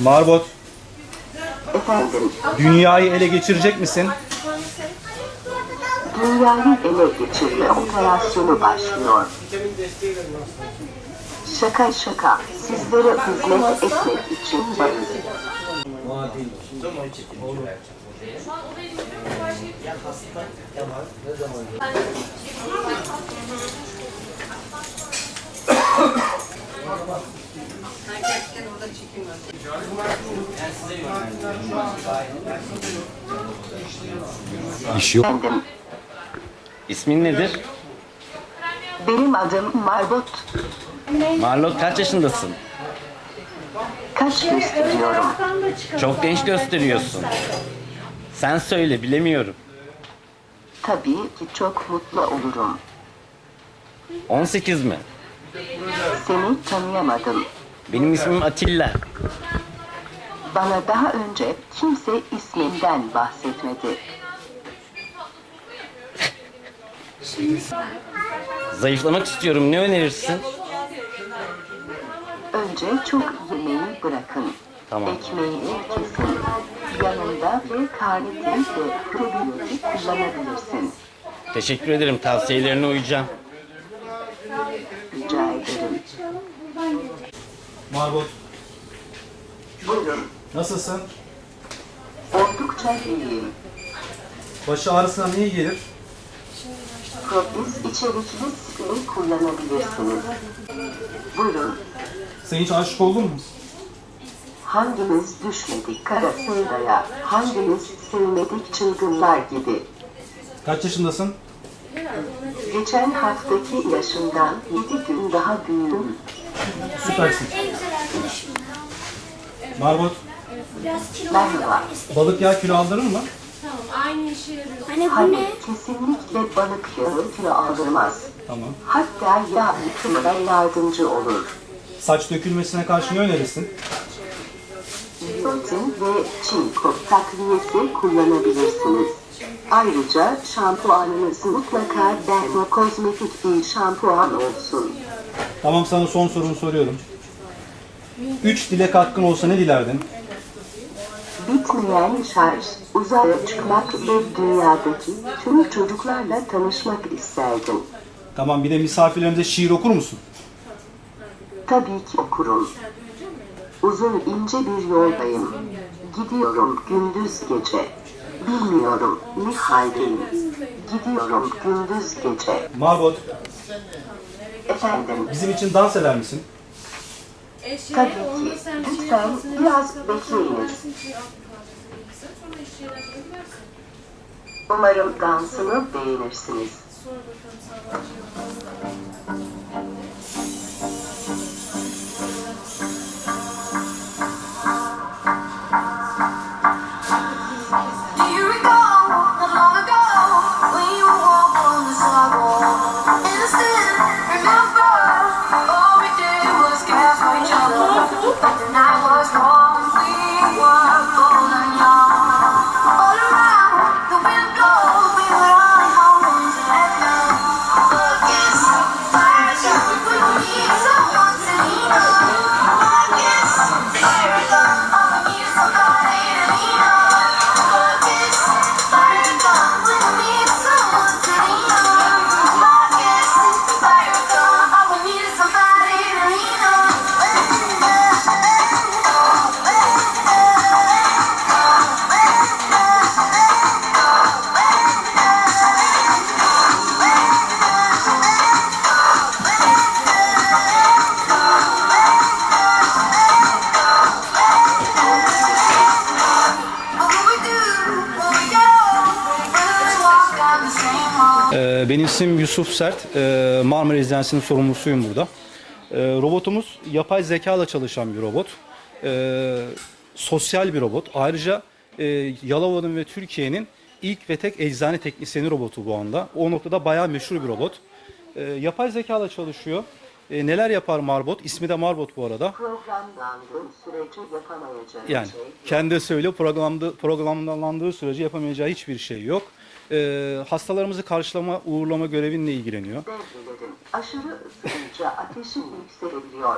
Marbot, Efendim, dünyayı ele geçirecek misin? dünyayı ele geçirme operasyonu başlıyor. Şaka şaka, sizlere hizmet etmek için varız. İş yok. Efendim, İsmin nedir? benim adım Marbot. Marlot kaç yaşındasın? Kaç gösteriyorum? Çok genç gösteriyorsun. Sen söyle bilemiyorum. Tabii ki çok mutlu olurum. 18 mi? Seni tanıyamadım. Benim ismim Atilla. Bana daha önce kimse isminden bahsetmedi. Zayıflamak istiyorum. Ne önerirsin? Önce çok yemeği bırakın. Tamam. Ekmeği kesin. Yanında ve karnitrit ve probiyotik kullanabilirsin. Teşekkür ederim. Tavsiyelerine uyacağım. Rica ederim. Marbot, Buyurun. nasılsın? Oldukça iyiyim. Başı ağrısına ne iyi gelir? Propis içerikli sprey kullanabilirsiniz. Buyurun. Sen hiç aşık oldun mu? Hangimiz düşmedik kara sevdaya? Hangimiz sevmedik çılgınlar gibi? Kaç yaşındasın? Geçen haftaki yaşımdan 7 gün daha büyüdüm. Süpersin. Marbot, Merhaba. balık yağı kilo aldırır mı? Aynı işe yarıyor. Anne bu Hayır, ne? kesinlikle balık yağı kilo aldırmaz. Tamam. Hatta yağ yıkımına yardımcı olur. Saç dökülmesine karşı ne önerirsin? Protein ve çinko takviyesi kullanabilirsiniz. Ayrıca şampuanınız mutlaka dermokozmetik bir şampuan olsun. Tamam sana son sorumu soruyorum. Üç dilek hakkın olsa ne dilerdin? Bitmeyen şarj, uzaya çıkmak ve dünyadaki tüm çocuklarla tanışmak isterdim. Tamam bir de misafirlerimize şiir okur musun? Tabii ki okurum. Uzun ince bir yoldayım. Gidiyorum gündüz gece. Bilmiyorum ne haldeyim. Gidiyorum gündüz gece. Marbot, Efendim, bizim için dans eder misin? tabii ki. Lütfen biraz bekleyiniz. Umarım dansımı beğenirsiniz. Ee, benim ismim Yusuf Sert. Ee, Marmara Rezidansi'nin sorumlusuyum burada. Ee, robotumuz yapay zeka ile çalışan bir robot. Ee, sosyal bir robot. Ayrıca e, Yalova'nın ve Türkiye'nin ilk ve tek eczane teknisyeni robotu bu anda. O noktada bayağı meşhur bir robot. Ee, yapay zeka ile çalışıyor. Ee, neler yapar Marbot? İsmi de Marbot bu arada. Programlandığım sürece yapamayacağı Yani şey kendi söylüyor programda, programlandığı sürece yapamayacağı hiçbir şey yok. E, hastalarımızı karşılama, uğurlama görevinle ilgileniyor. Aşırı ısınınca ateşin yükselebiliyor.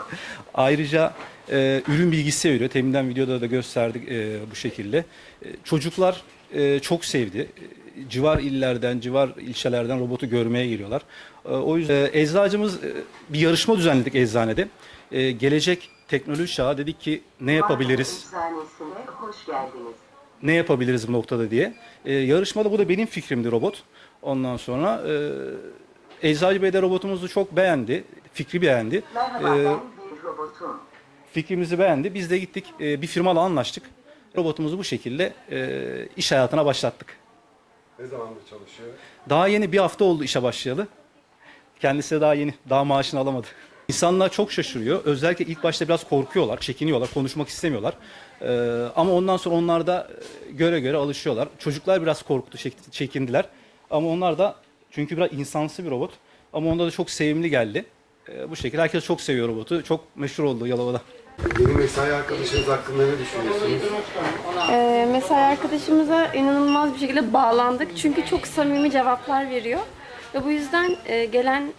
Ayrıca e, ürün bilgisi veriyor. Teminden videoda da gösterdik e, bu şekilde. E, çocuklar e, çok sevdi. E, Civar illerden, civar ilçelerden robotu görmeye geliyorlar. E, o yüzden e, eczacımız e, bir yarışma düzenledik eczanede. E, gelecek teknoloji çağı dedik ki ne yapabiliriz? Eczanesine hoş geldiniz. Ne yapabiliriz bu noktada diye. E, yarışmada bu da benim fikrimdi robot. Ondan sonra e, Eczacı Bey de robotumuzu çok beğendi. Fikri beğendi. Merhaba E, ben bir robotum. fikrimizi beğendi. Biz de gittik e, bir firmayla anlaştık. Robotumuzu bu şekilde e, iş hayatına başlattık. Ne zamandır çalışıyor? Daha yeni bir hafta oldu işe başlayalı. Kendisi de daha yeni, daha maaşını alamadı. İnsanlar çok şaşırıyor. Özellikle ilk başta biraz korkuyorlar, çekiniyorlar, konuşmak istemiyorlar. Ee, ama ondan sonra onlar da e, göre göre alışıyorlar. Çocuklar biraz korktu, çek- çekindiler. Ama onlar da çünkü biraz insansı bir robot. Ama onda da çok sevimli geldi. Ee, bu şekilde herkes çok seviyor robotu. Çok meşhur oldu Yalova'da. Yeni mesai arkadaşınız hakkında ne düşünüyorsunuz? Ee, mesai arkadaşımıza inanılmaz bir şekilde bağlandık. Çünkü çok samimi cevaplar veriyor. Ve bu yüzden e, gelen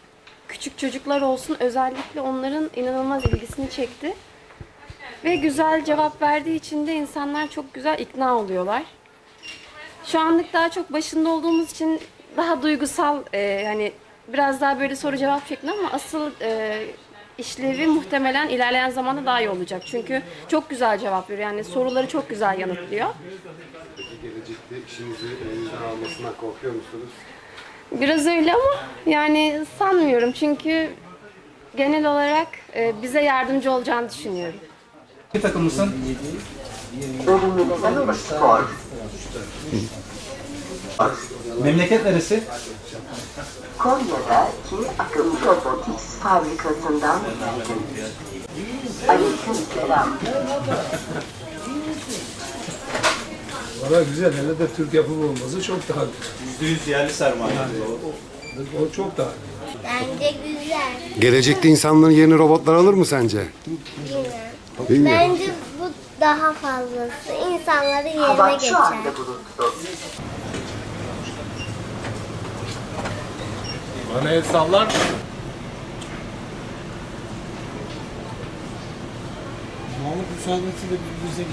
küçük çocuklar olsun özellikle onların inanılmaz ilgisini çekti. Ve güzel cevap verdiği için de insanlar çok güzel ikna oluyorlar. Şu anlık daha çok başında olduğumuz için daha duygusal e, hani biraz daha böyle soru cevap şeklinde ama asıl e, işlevi muhtemelen ilerleyen zamanda daha iyi olacak. Çünkü çok güzel cevap veriyor. Yani soruları çok güzel yanıtlıyor. Peki gelecekte işinizi elinizden almasından korkuyor musunuz? Biraz öyle ama yani sanmıyorum. Çünkü genel olarak e, bize yardımcı olacağını düşünüyorum. Bir takımlısın. Memleket neresi? Konya'daki Akım Robotics fabrikasından geldim. Aleyküm selam. Valla güzel. Hele de Türk yapımı olması çok daha güzel. %100 yerli sermaye. O çok daha Bence güzel. Gelecekte insanların yerini robotlar alır mı sence? Bilmiyorum. Bence bu daha fazlası. İnsanları yerine geçer. şu anda bulutlu. Bana el sallar mısın? Mahmut müsaadesiyle bir bize